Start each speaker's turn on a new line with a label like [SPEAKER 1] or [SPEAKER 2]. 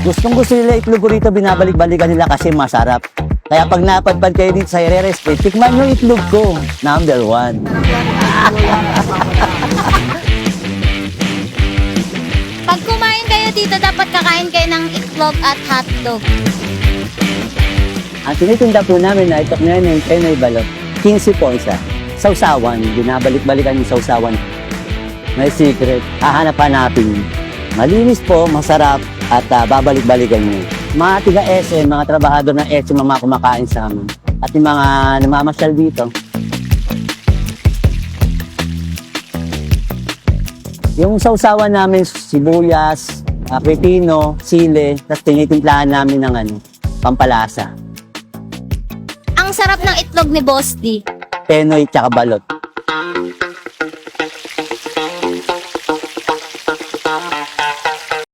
[SPEAKER 1] Gustong gusto nila itlog ko rito, binabalik-balikan nila kasi masarap. Kaya pag napadpad kayo dito sa Herrera Street, tikman nyo yung itlog ko. Number one.
[SPEAKER 2] Pag kumain kayo dito, dapat kakain kayo ng itlog at hotdog.
[SPEAKER 1] Ang tinitinda po namin na itok na yun, yung Penoy Balot. 15 po isa. Sausawan. Binabalik-balikan yung sausawan. May secret. Hahanap-hanapin. Malinis po, masarap, at ah, babalik-balikan nyo. Mga tiga SM, mga trabahador ng SM, ang mga kumakain sa amin. At yung mga namamasyal dito. Yung sausawan namin, sibuyas, ah, pepino, sile, tapos tinitimplahan namin ng ano, pampalasa.
[SPEAKER 2] Ang sarap ng itlog ni Boss D.
[SPEAKER 1] Penoy tsaka balot.